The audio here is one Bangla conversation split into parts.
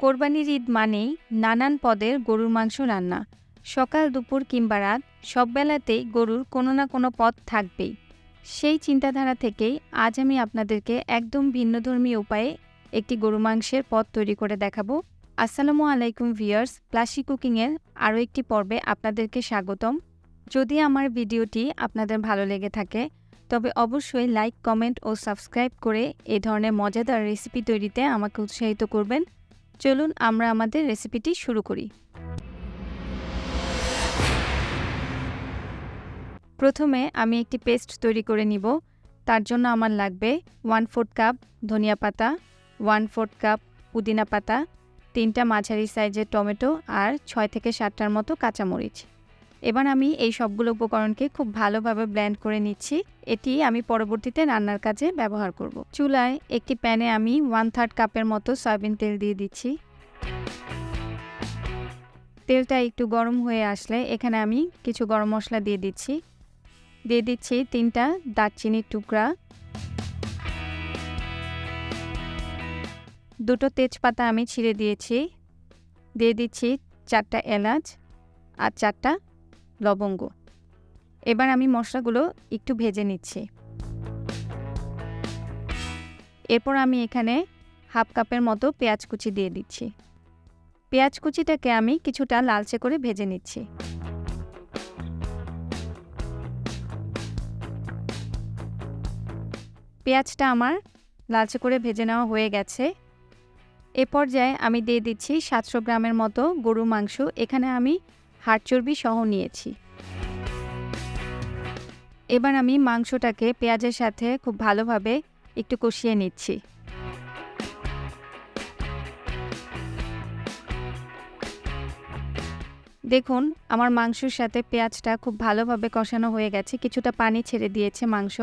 কোরবানির ঈদ মানেই নানান পদের গরুর মাংস রান্না। সকাল, দুপুর কিংবা রাত সব বেলাতেই গরুর কোনো না কোনো পদ থাকবেই। সেই চিন্তাধারা থেকেই আজ আমি আপনাদেরকে একদম ভিন্নধর্মী উপায়ে একটি গরু মাংসের পদ তৈরি করে দেখাবো। আসসালামু আলাইকুম ভিয়ার্স প্লাসি কুকিংয়ের আরও একটি পর্বে আপনাদেরকে স্বাগতম। যদি আমার ভিডিওটি আপনাদের ভালো লেগে থাকে, তবে অবশ্যই লাইক, কমেন্ট ও সাবস্ক্রাইব করে এ ধরনের মজাদার রেসিপি তৈরিতে আমাকে উৎসাহিত করবেন। চলুন আমরা আমাদের রেসিপিটি শুরু করি। প্রথমে আমি একটি পেস্ট তৈরি করে নিব। তার জন্য আমার লাগবে ওয়ান ফোর্থ কাপ ধনিয়া পাতা ওয়ান ফোর্থ কাপ পুদিনা পাতা, তিনটা মাঝারি সাইজের টমেটো আর ছয় থেকে সাতটার মতো কাঁচামরিচ। এবার আমি এই সবগুলো উপকরণকে খুব ভালোভাবে ব্লেন্ড করে নিচ্ছি। এটি আমি পরবর্তীতে রান্নার কাজে ব্যবহার করব। চুলায় একটি প্যানে আমি ওয়ান থার্ড কাপের মতো সয়াবিন তেল দিয়ে দিচ্ছি। তেলটা একটু গরম হয়ে আসলে এখানে আমি কিছু গরম মশলা দিয়ে দিচ্ছি। দিয়ে দিচ্ছি তিনটা দারচিনির টুকরা। দুটো তেজপাতা আমি ছিঁড়ে দিয়েছি। দিয়ে দিচ্ছি চারটা এলাচ আর চারটা লবঙ্গ। এবার আমি মশলাগুলো একটু ভেজে নিচ্ছি। এরপর আমি এখানে হাফ কাপের মতো পেঁয়াজ কুচি দিয়ে দিচ্ছি। পেঁয়াজ কুচিটাকে আমি কিছুটা লালচে করে ভেজে নিচ্ছি। পেঁয়াজটা আমার লালচে করে ভেজে নেওয়া হয়ে গেছে। এ পর্যায়ে আমি দিয়ে দিচ্ছি সাতশো গ্রামের মতো গরু মাংস। এখানে আমি হাড় চর্বি সহ নিয়েছি। এবার আমি মাংসটাকে পেঁয়াজের সাথে খুব ভালোভাবে একটু কষিয়ে নিচ্ছি। দেখুন, আমার মাংসর সাথে পেঁয়াজটা খুব ভালোভাবে কষানো হয়ে গেছে, কিছুটা পানি ছেড়ে দিয়েছে মাংস।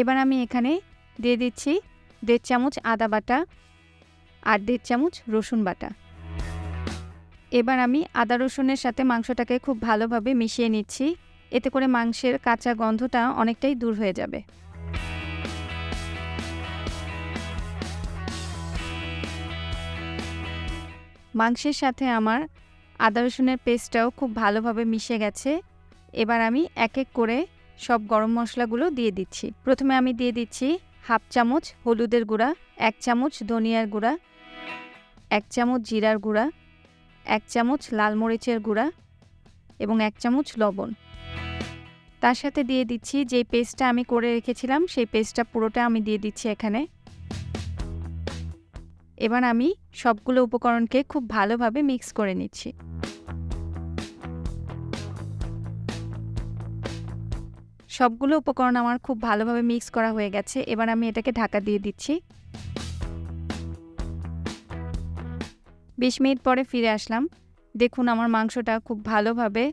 এবার আমি এখানে দিয়ে দিচ্ছি দেড় চামচ আদা বাটা আর দেড় চামচ রসুন বাটা। এবার আমি আদা রসুনের সাথে মাংসটাকে খুব ভালোভাবে মিশিয়ে নিচ্ছি। এতে করে মাংসের কাঁচা গন্ধটা অনেকটাই দূর হয়ে যাবে। মাংসের সাথে আমার আদা রসুনের পেস্টটাও খুব ভালোভাবে মিশে গেছে। এবার আমি এক এক করে সব গরম মশলাগুলো দিয়ে দিচ্ছি। প্রথমে আমি দিয়ে দিচ্ছি হাফ চামচ হলুদের গুঁড়া, এক চামচ ধনিয়ার গুঁড়া, এক চামচ জিরার গুঁড়া এক চামচ লাল মরিচের গুঁড়া এবং এক চামচ লবণ। তার সাথে দিয়ে দিচ্ছি যে পেস্টটা আমি করে রেখেছিলাম, সেই পেস্টটা পুরোটা আমি দিয়ে দিচ্ছি এখানে। এবার আমি সবগুলো উপকরণকে খুব ভালোভাবে মিক্স করে নিচ্ছি। সবগুলো উপকরণ আমার খুব ভালোভাবে মিক্স করা হয়ে গেছে। এবার আমি এটাকে ঢাকা দিয়ে দিচ্ছি। বিশ মিনিট পরে ফিরে আসলাম। দেখুন আমার মাংসটা খুব ভালোভাবে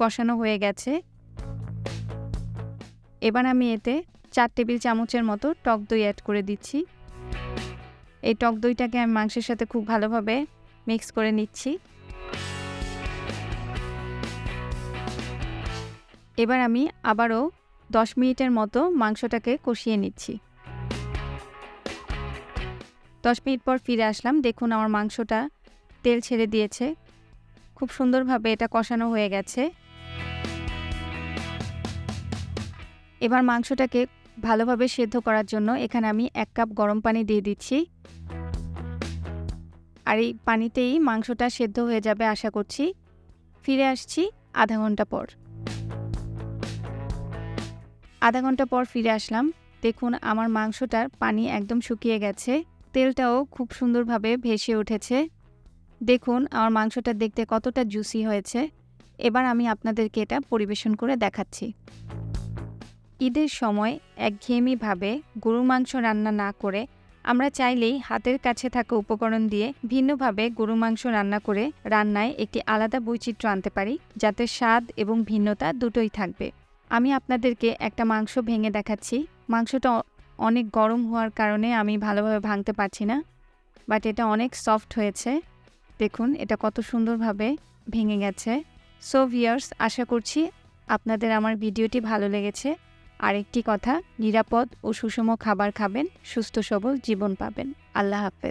কষানো হয়ে গেছে। এবার আমি এতে চার টেবিল চামচের মতো টক দই অ্যাড করে দিচ্ছি। এই টক দইটাকে আমি মাংসের সাথে খুব ভালোভাবে মিক্স করে নিচ্ছি। এবার আমি আবারও দশ মিনিটের মতো মাংসটাকে কষিয়ে নিচ্ছি। দশ মিনিট পর ফিরে আসলাম। দেখুন আমার মাংসটা তেল ছেড়ে দিয়েছে। খুব সুন্দরভাবে এটা কষানো হয়ে গেছে। এবার মাংসটাকে ভালোভাবে সেদ্ধ করার জন্য এখানে আমি এক কাপ গরম পানি দিয়ে দিচ্ছি। আর এই পানিতেই মাংসটা সেদ্ধ হয়ে যাবে আশা করছি। ফিরে আসছি আধা ঘণ্টা পর। আধা ঘণ্টা পর ফিরে আসলাম। দেখুন আমার মাংসটার পানি একদম শুকিয়ে গেছে। তেলটাও খুব সুন্দরভাবে ভেসে উঠেছে। দেখুন, আমার মাংসটা দেখতে কতটা জুসি হয়েছে। এবার আমি আপনাদেরকে এটা পরিবেশন করে দেখাচ্ছি। ঈদের সময় একঘেয়েমিভাবে গরুর মাংস রান্না না করে আমরা চাইলেই হাতের কাছে থাকা উপকরণ দিয়ে ভিন্নভাবে গরু মাংস রান্না করে রান্নায় একটি আলাদা বৈচিত্র্য আনতে পারি, যাতে স্বাদ এবং ভিন্নতা দুটোই থাকবে। আমি আপনাদেরকে একটা মাংস ভেঙে দেখাচ্ছি। মাংসটা অনেক গরম হওয়ার কারণে আমি ভালোভাবে ভাঙতে পারছি না, বাট এটা অনেক সফট হয়েছে। দেখুন এটা কত সুন্দরভাবে ভেঙে গেছে। সো ভিয়ার্স আশা করছি আপনাদের আমার ভিডিওটি ভালো লেগেছে। আরেকটি কথা, নিরাপদ ও সুষম খাবার খাবেন, সুস্থ সবল জীবন পাবেন। আল্লাহ হাফেজ।